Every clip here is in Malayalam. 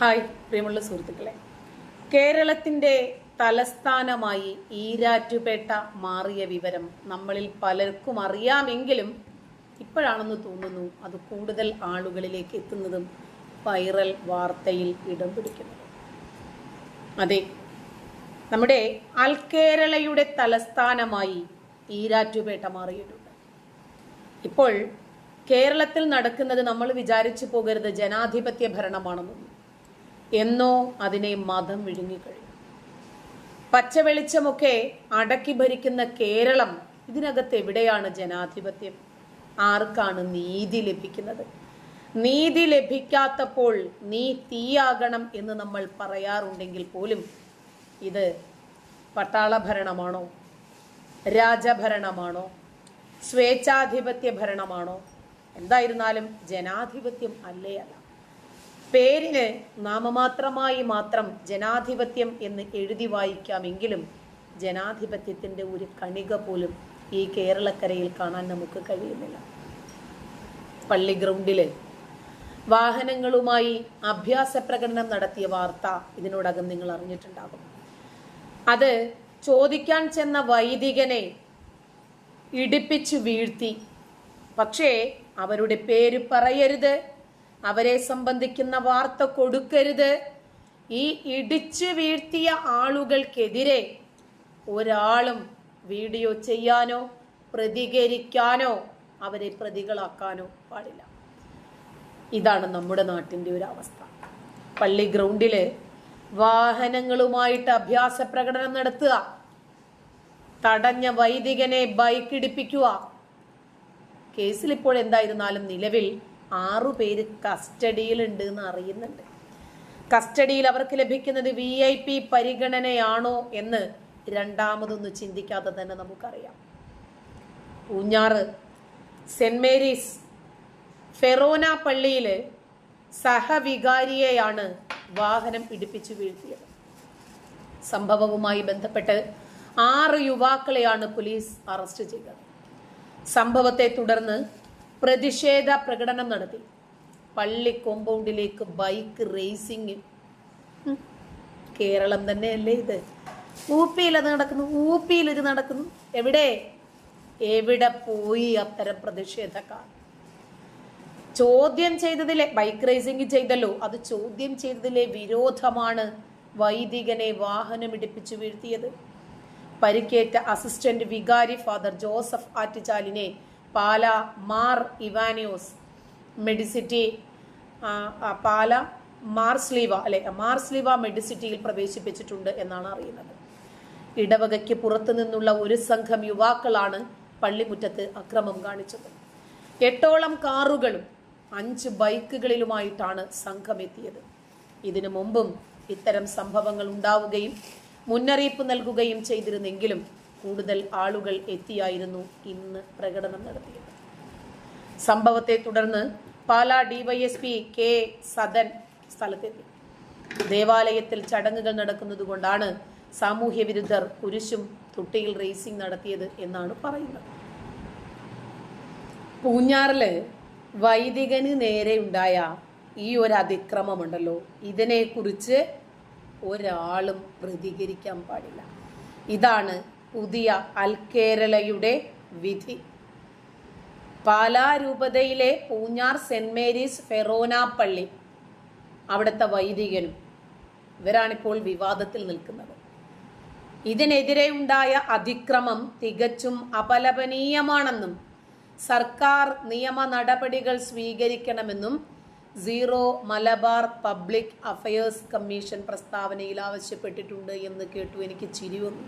ഹായ് പ്രിയമുള്ള സുഹൃത്തുക്കളെ. കേരളത്തിന്റെ തലസ്ഥാനമായി ഈരാറ്റുപേട്ട മാറിയ വിവരം നമ്മളിൽ പലർക്കും അറിയാമെങ്കിലും ഇപ്പോഴാണെന്ന് തോന്നുന്നു അത് കൂടുതൽ ആളുകളിലേക്ക് എത്തുന്നതും വൈറൽ വാർത്തയിൽ ഇടം പിടിക്കുന്നത്. അതെ നമ്മുടെ അൽക്കേരളയുടെ തലസ്ഥാനമായി ഈരാറ്റുപേട്ട മാറിയിട്ടുണ്ട്. ഇപ്പോൾ കേരളത്തിൽ നടക്കുന്നത് നമ്മൾ വിചാരിച്ചു പോകരുത് ജനാധിപത്യ ഭരണമാണെന്നൊന്നും. എന്നോ അതിനെ മതം വിഴുങ്ങിക്കഴിഞ്ഞു പച്ചവെളിച്ചമൊക്കെ അടക്കി ഭരിക്കുന്ന കേരളം ഇതിനകത്ത് എവിടെയാണ് ജനാധിപത്യം? ആർക്കാണ് നീതി ലഭിക്കുന്നത്? നീതി ലഭിക്കാത്തപ്പോൾ നീ തീയാകണം എന്ന് നമ്മൾ പറയാറുണ്ടെങ്കിൽ പോലും ഇത് പട്ടാള ഭരണമാണോ രാജഭരണമാണോ? സ്വേച്ഛാധിപത്യ ഭരണമാണോ? എന്തായിരുന്നാലും ജനാധിപത്യം അല്ലേ അല്ല. പേരിന് നാമമാത്രമായി മാത്രം ജനാധിപത്യം എന്ന് എഴുതി വായിക്കാമെങ്കിലും ജനാധിപത്യത്തിന്റെ ഒരു കണിക പോലും ഈ കേരളക്കരയിൽ കാണാൻ നമുക്ക് കഴിയുന്നില്ല. പള്ളി ഗ്രൗണ്ടിൽ വാഹനങ്ങളുമായി അഭ്യാസ പ്രകടനം നടത്തിയ വാർത്ത ഇതിനോടകം നിങ്ങൾ അറിഞ്ഞിട്ടുണ്ടാകും. അത് ചോദിക്കാൻ ചെന്ന വൈദികനെ ഇടിപ്പിച്ചു വീഴ്ത്തി. പക്ഷേ അവരുടെ പേര് പറയരുത്. അവരെ സംബന്ധിക്കുന്ന വാർത്ത കൊടുക്കരുത്. ഈ ഇടിച്ചു വീഴ്ത്തിയ ആളുകൾക്കെതിരെ ഒരാളും വീഡിയോ ചെയ്യാനോ പ്രതികരിക്കാനോ അവരെ പ്രതികളാക്കാനോ പാടില്ല. ഇതാണ് നമ്മുടെ നാട്ടിന്റെ ഒരു അവസ്ഥ. പള്ളി ഗ്രൗണ്ടിൽ വാഹനങ്ങളുമായിട്ട് അഭ്യാസ പ്രകടനം നടത്തുക. തടഞ്ഞ വൈദികനെ ബൈക്കിടിപ്പിക്കുക കേസിൽ ഇപ്പോൾ എന്തായിരുന്നാലും നിലവിൽ ആറു പേര് കസ്റ്റഡിയിലുണ്ട് എന്ന് അറിയുന്നുണ്ട്. കസ്റ്റഡിയിൽ അവർക്ക് ലഭിക്കുന്നത് വി ഐ പി പരിഗണനയാണോ എന്ന് രണ്ടാമതൊന്ന് ചിന്തിക്കാതെ തന്നെ നമുക്കറിയാം. ഊഞ്ഞാറ് സെന്റ് മേരീസ് ഫെറോന പള്ളിയിൽ സഹവികാരിയെയാണ് വാഹനം ഇടിപ്പിച്ചു വീഴ്ത്തിയത്. സംഭവവുമായി ബന്ധപ്പെട്ട് ആറ് യുവാക്കളെയാണ് പോലീസ് അറസ്റ്റ് ചെയ്തത്. സംഭവത്തെ തുടർന്ന് പ്രതിഷേധ പ്രകടനം നടത്തി. പള്ളി കോമ്പൗണ്ടിലേക്ക് ബൈക്ക് റേസിംഗ് കേരളം തന്നെയല്ലേ ഇത്? ഊപ്പിയിൽ അത് നടക്കുന്നു ഊപ്പിയിൽ ഇത് നടക്കുന്നു. എവിടെ? എവിടെ പോയി അത്തരം പ്രതിഷേധക്കാർ? ചോദ്യം ചെയ്തതിലെ ബൈക്ക് റേസിംഗ് ചെയ്തല്ലോ. അത് ചോദ്യം ചെയ്തതിലെ വിരോധമാണ് വൈദികനെ വാഹനം ഇടിപ്പിച്ചു വീഴ്ത്തിയത്. പരിക്കേറ്റ അസിസ്റ്റന്റ് വികാരി ഫാദർ ജോസഫ് ആറ്റുചാലിനെ പാല മാർ ഇവാനിയോസ് മെഡിസിറ്റി പാല മാർസ്ലീവ അല്ലെ മാർസ്ലീവ മെഡിസിറ്റിയിൽ പ്രവേശിപ്പിച്ചിട്ടുണ്ട് എന്നാണ് അറിയുന്നത്. ഇടവകയ്ക്ക് പുറത്തു നിന്നുള്ള ഒരു സംഘം യുവാക്കളാണ് പള്ളിമുറ്റത്ത് അക്രമം കാണിച്ചത്. എട്ടോളം കാറുകളും അഞ്ച് ബൈക്കുകളിലുമായിട്ടാണ് സംഘം എത്തിയത് ഇതിനു മുമ്പും ഇത്തരം സംഭവങ്ങൾ ഉണ്ടാവുകയും മുന്നറിയിപ്പ് നൽകുകയും ചെയ്തിരുന്നെങ്കിലും കൂടുതൽ ആളുകൾ എത്തിയായിരുന്നു ഇന്ന് പ്രകടനം നടത്തിയത്. സംഭവത്തെ തുടർന്ന് പാലാ ഡിവൈഎസ്പി കെ സദൻ സ്ഥലത്തെത്തി. ദേവാലയത്തിൽ ചടങ്ങുകൾ നടക്കുന്നതുകൊണ്ടാണ് സാമൂഹ്യ വിരുദ്ധർ കുരിശും തുട്ടിയിൽ റേസിംഗ് നടത്തിയത് എന്നാണ് പറയുന്നത്. പൂഞ്ഞാറിൽ വൈദികന് നേരെ ഉണ്ടായ ഈ ഒരു അതിക്രമമുണ്ടല്ലോ. ഇതിനെക്കുറിച്ച് ഒരാളും പ്രതികരിക്കാൻ പാടില്ല. ഇതാണ് പുതിയ അൽക്കേരളയുടെ വിധി. പാലാരൂപതയിലെ പൂഞ്ഞാർ സെന്റ് മേരീസ് ഫെറോന പള്ളി അവിടുത്തെ വൈദികനും ഇവരാണിപ്പോൾ വിവാദത്തിൽ നിൽക്കുന്നത്. ഇതിനെതിരെ ഉണ്ടായ അതിക്രമം തികച്ചും അപലപനീയമാണെന്നും സർക്കാർ നിയമ നടപടികൾ സ്വീകരിക്കണമെന്നും Syro Malabar public affairs commission പ്രസ്താവനയിൽ ആവശ്യപ്പെട്ടിട്ടുണ്ട് എന്ന് കേട്ടു എനിക്ക് ചിരി വന്നു.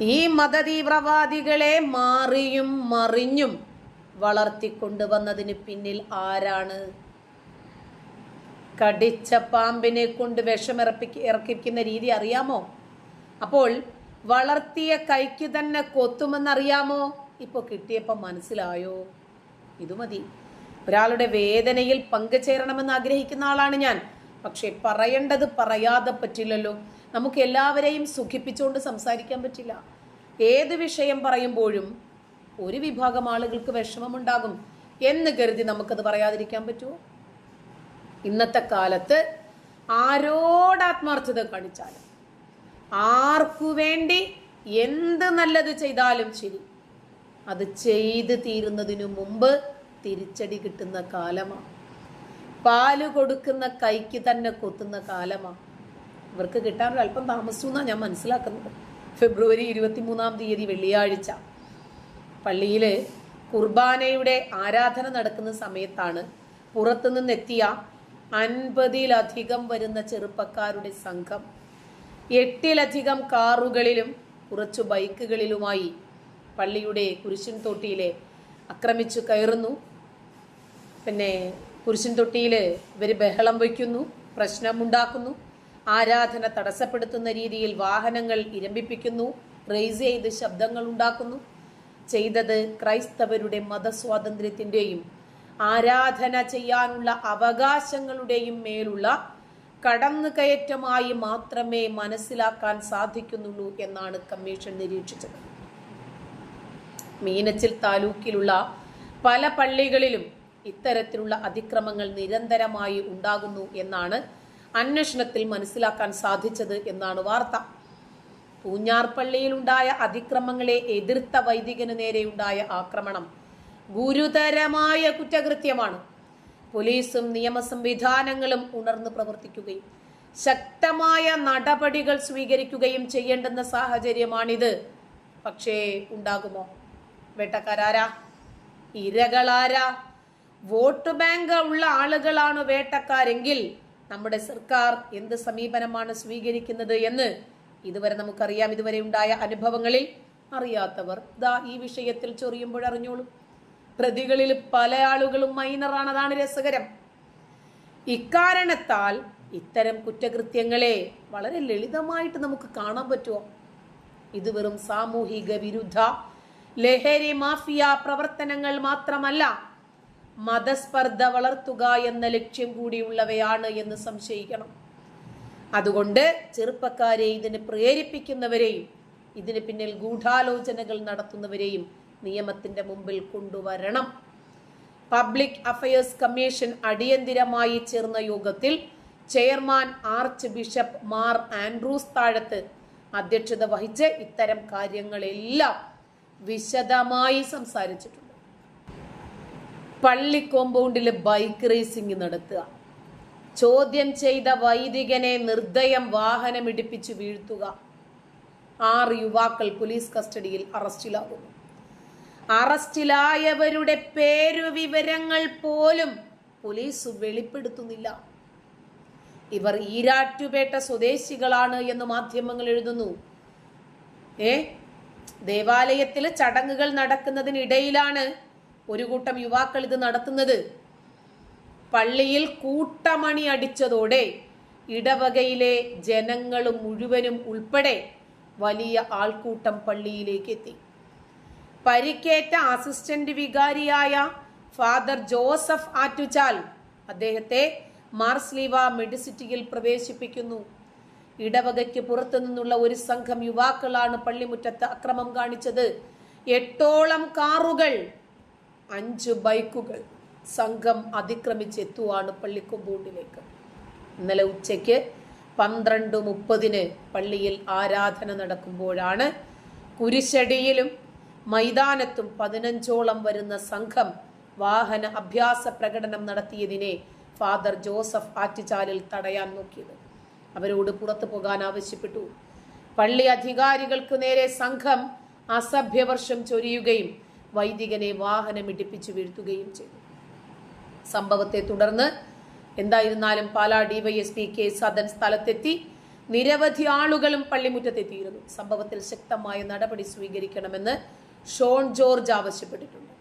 ഈ മതതീവ്രവാദികളെ മാറിയും മറിഞ്ഞും വളർത്തിക്കൊണ്ടുവന്നതിന് പിന്നിൽ ആരാണ്? കടിച്ച പാമ്പിനെ കൊണ്ട് വിഷമിറപ്പിക്ക് ഇറക്കിക്കുന്ന രീതി അറിയാമോ? അപ്പോൾ വളർത്തിയ കൈക്ക് തന്നെ കൊത്തുമെന്നറിയാമോ? ഇപ്പോൾ കിട്ടിയപ്പോൾ മനസ്സിലായോ? ഇത് മതി. ഒരാളുടെ വേദനയിൽ പങ്കുചേരണമെന്ന് ആഗ്രഹിക്കുന്ന ആളാണ് ഞാൻ. പക്ഷെ പറയേണ്ടത് പറയാതെ പറ്റില്ലല്ലോ. നമുക്ക് എല്ലാവരെയും സുഖിപ്പിച്ചുകൊണ്ട് സംസാരിക്കാൻ പറ്റില്ല. ഏത് വിഷയം പറയുമ്പോഴും ഒരു വിഭാഗം ആളുകൾക്ക് വിഷമമുണ്ടാകും എന്ന് കരുതി നമുക്കത് പറയാതിരിക്കാൻ പറ്റുമോ? ഇന്നത്തെ കാലത്ത് ആരോടാത്മാർത്ഥത കാണിച്ചാലും ആർക്കു വേണ്ടി എന്ത് നല്ലത് ചെയ്താലും ശരി അത് ചെയ്ത് തീരുന്നതിനു മുമ്പ് തിരിച്ചടി കിട്ടുന്ന കാലമാണ് പാൽ കൊടുക്കുന്ന കൈക്ക് തന്നെ കൊത്തുന്ന കാലമാണ് ഇവർക്ക് കിട്ടാൻ അല്പം താമസിച്ചു എന്നാണ് ഞാൻ മനസ്സിലാക്കുന്നത്. ഫെബ്രുവരി ഇരുപത്തിമൂന്നാം തീയതി വെള്ളിയാഴ്ച പള്ളിയിൽ കുർബാനയുടെ ആരാധന നടക്കുന്ന സമയത്താണ് പുറത്തുനിന്നെത്തിയ അൻപതിലധികം വരുന്ന ചെറുപ്പക്കാരുടെ സംഘം എട്ടിലധികം കാറുകളിലും കുറച്ചു ബൈക്കുകളിലുമായി പള്ളിയുടെ കുരിശിൻ തൊട്ടിയിലെ ആക്രമിച്ചു കയറുന്നു. പിന്നെ കുരിശിൻ തൊട്ടിയിൽ ഇവർ ബഹളം വയ്ക്കുന്നു പ്രശ്നമുണ്ടാക്കുന്നു. ആരാധന തടസ്സപ്പെടുത്തുന്ന രീതിയിൽ വാഹനങ്ങൾ ഇരമ്പിപ്പിക്കുന്നു റേസ് ചെയ്ത് ശബ്ദങ്ങൾ ഉണ്ടാക്കുന്നു. ചെയ്തത് ക്രൈസ്തവരുടെ മതസ്വാതന്ത്ര്യത്തിന്റെയും ആരാധന ചെയ്യാനുള്ള അവകാശങ്ങളുടെയും മേലുള്ള കടന്നു കയറ്റമായി മാത്രമേ മനസ്സിലാക്കാൻ സാധിക്കുന്നുള്ളൂ എന്നാണ് കമ്മീഷൻ നിരീക്ഷിച്ചത്. മീനച്ചിൽ താലൂക്കിലുള്ള പല പള്ളികളിലും ഇത്തരത്തിലുള്ള അതിക്രമങ്ങൾ നിരന്തരമായി ഉണ്ടാകുന്നു എന്നാണ് അന്വേഷണത്തിൽ മനസ്സിലാക്കാൻ സാധിച്ചത് എന്നാണ് വാർത്ത. പൂഞ്ഞാർപ്പള്ളിയിലുണ്ടായ അതിക്രമങ്ങളെ എതിർത്ത വൈദികന് നേരെയുണ്ടായ ആക്രമണം ഗുരുതരമായ കുറ്റകൃത്യമാണ്. പോലീസും നിയമ സംവിധാനങ്ങളും ഉണർന്നു പ്രവർത്തിക്കുകയും ശക്തമായ നടപടികൾ സ്വീകരിക്കുകയും ചെയ്യേണ്ടുന്ന സാഹചര്യമാണിത്. പക്ഷേ ഉണ്ടാകുമോ? വേട്ടക്കാരാരാ? ഇരകളാരാ? വോട്ട് ബാങ്ക് ഉള്ള ആളുകളാണ് വേട്ടക്കാരെങ്കിൽ നമ്മുടെ സർക്കാർ എന്ത് സമീപനമാണ് സ്വീകരിക്കുന്നത് എന്ന് ഇതുവരെ നമുക്കറിയാം. ഇതുവരെ ഉണ്ടായ അനുഭവങ്ങളിൽ അറിയാത്തവർ ദാ ഈ വിഷയത്തിൽ ചൊറിയുമ്പോഴറിഞ്ഞോളൂ. പ്രതികളിൽ പല ആളുകളും മൈനറാണ് അതാണ് രസകരം. ഇക്കാരണത്താൽ ഇത്തരം കുറ്റകൃത്യങ്ങളെ വളരെ ലളിതമായിട്ട് നമുക്ക് കാണാൻ പറ്റുമോ? ഇത് വെറും സാമൂഹിക വിരുദ്ധ ലഹരി മാഫിയ പ്രവർത്തനങ്ങൾ മാത്രമല്ല മതസ്പർദ്ധ വളർത്തുക എന്ന ലക്ഷ്യം കൂടിയുള്ളവയാണ് എന്ന് സംശയിക്കണം. അതുകൊണ്ട് ചെറുപ്പക്കാരെ ഇതിന് പ്രേരിപ്പിക്കുന്നവരെയും ഇതിന് പിന്നിൽ ഗൂഢാലോചനകൾ നടത്തുന്നവരെയും നിയമത്തിന്റെ മുമ്പിൽ കൊണ്ടുവരണം. പബ്ലിക് അഫയേഴ്സ് കമ്മീഷൻ അടിയന്തിരമായി ചേർന്ന യോഗത്തിൽ chairman archbishop Mar Andrews Thazhath അധ്യക്ഷത വഹിച്ച് ഇത്തരം കാര്യങ്ങളെല്ലാം വിശദമായി സംസാരിച്ചിട്ടുണ്ട്. പള്ളി കോമ്പൗണ്ടിൽ ബൈക്ക് റേസിംഗ് നടത്തുക. ചോദ്യം ചെയ്ത വൈദികനെ നിർദ്ദയം വാഹനമിടിപ്പിച്ച് വീഴ്ത്തുക. ആറ് യുവാക്കൾ പോലീസ് കസ്റ്റഡിയിൽ അറസ്റ്റിലാകുന്നു. അറസ്റ്റിലായവരുടെ പേരു വിവരങ്ങൾ പോലും പോലീസ് വെളിപ്പെടുത്തുന്നില്ല. ഇവർ ഈരാറ്റുപേട്ട സ്വദേശികളാണ് എന്ന് മാധ്യമങ്ങൾ എഴുതുന്നു. ഏ? ദേവാലയത്തിൽ ചടങ്ങുകൾ നടക്കുന്നതിനിടയിലാണ് ഒരു കൂട്ടം യുവാക്കൾ ഇത് നടത്തുന്നത്. പള്ളിയിൽ കൂട്ടമണി അടിച്ചതോടെ ഇടവകയിലെ ജനങ്ങളും മുഴുവനും ഉൾപ്പെടെ വലിയ ആൾക്കൂട്ടം പള്ളിയിലേക്ക് എത്തി. പരിക്കേറ്റ അസിസ്റ്റന്റ് വികാരിയായ ഫാദർ ജോസഫ് ആറ്റുചാൽ അദ്ദേഹത്തെ മാർസ്ലീവ മെഡിസിറ്റിയിൽ പ്രവേശിപ്പിക്കുന്നു. ഇടവകയ്ക്ക് പുറത്തു നിന്നുള്ള ഒരു സംഘം യുവാക്കളാണ് പള്ളിമുറ്റത്ത് അക്രമം കാണിച്ചത്. എട്ടോളം കാറുകൾ അഞ്ച് ബൈക്കുകൾ സംഘം അതിക്രമിച്ചെത്തുവാണ് പള്ളി കൊമ്പൂണ്ടിലേക്ക് ഇന്നലെ ഉച്ചയ്ക്ക് പന്ത്രണ്ട് മുപ്പതിന് പള്ളിയിൽ ആരാധന നടക്കുമ്പോഴാണ് കുരിശടിയിലും മൈതാനത്തും പതിനഞ്ചോളം വരുന്ന സംഘം വാഹന അഭ്യാസ പ്രകടനം നടത്തിയതിനെ ഫാദർ ജോസഫ് ആറ്റുചാലിൽ തടയാൻ നോക്കിയത്. അവരോട് പുറത്തു പോകാൻ ആവശ്യപ്പെട്ടു. പള്ളി അധികാരികൾക്ക് നേരെ സംഘം അസഭ്യവർഷം ചൊരിയുകയും വൈദികനെ വാഹനം ഇടിപ്പിച്ചു വീഴ്ത്തുകയും ചെയ്തു. സംഭവത്തെ തുടർന്ന് എന്തായിരുന്നാലും പാലാ ഡിവൈഎസ്പി കെ സദൻ സ്ഥലത്തെത്തി നിരവധി ആളുകളും പള്ളിമുറ്റത്തെത്തിയിരുന്നു. സംഭവത്തിൽ ശക്തമായ നടപടി സ്വീകരിക്കണമെന്ന് ഷോൺ ജോർജ് ആവശ്യപ്പെട്ടിട്ടുണ്ട്.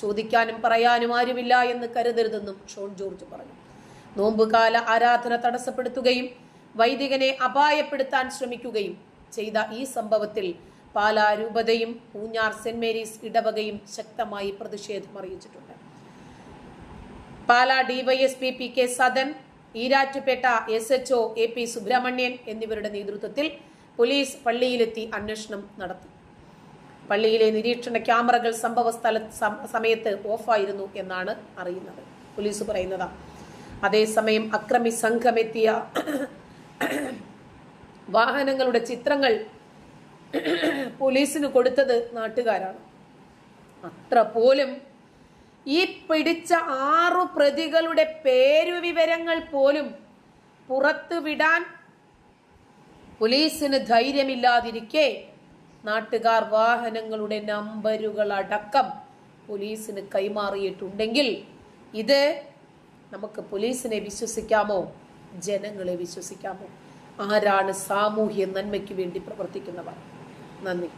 ചോദിക്കാനും പറയാനും ആരുമില്ല എന്ന് കരുതരുതെന്നും ഷോൺ ജോർജ് പറഞ്ഞു. നോമ്പുകാല ആരാധന തടസ്സപ്പെടുത്തുകയും വൈദികനെ അപായപ്പെടുത്താൻ ശ്രമിക്കുകയും ചെയ്ത ഈ സംഭവത്തിൽ പാലാ രൂപതയും പൂഞ്ഞാർ സെന്റ് മേരീസ് ഇടവകയും ശക്തമായി പ്രതിഷേധം അറിയിച്ചിട്ടുണ്ട്. Pala DYSP P K Sadan Erattupetta S H O A P Subrahmanyan എന്നിവരുടെ നേതൃത്വത്തിൽ പോലീസ് പള്ളിയിലെത്തി അന്വേഷണം നടത്തി. പള്ളിയിലെ നിരീക്ഷണ ക്യാമറകൾ സംഭവ സ്ഥല സമയത്ത് ഓഫായിരുന്നു എന്നാണ് അറിയുന്നത്. പോലീസ് പറയുന്നത് അതേസമയം അക്രമി സംഘമെത്തിയ വാഹനങ്ങളുടെ ചിത്രങ്ങൾ പോലീസിന് കൊടുത്തത് നാട്ടുകാരാണ്. അത്ര പോലും ഈ പിടിച്ച ആറു പ്രതികളുടെ പേരു വിവരങ്ങൾ പോലും പുറത്തു വിടാൻ പോലീസിന് ധൈര്യമില്ലാതിരിക്കെ നാട്ടുകാർ വാഹനങ്ങളുടെ നമ്പരുകൾ അടക്കം പോലീസിന് കൈമാറിയിട്ടുണ്ടെങ്കിൽ ഇത് നമുക്ക് പോലീസിനെ വിശ്വസിക്കാമോ? ജനങ്ങളെ വിശ്വസിക്കാമോ? ആരാണ് സാമൂഹ്യ നന്മയ്ക്ക് വേണ്ടി പ്രവർത്തിക്കുന്നവർ? നന്ദി.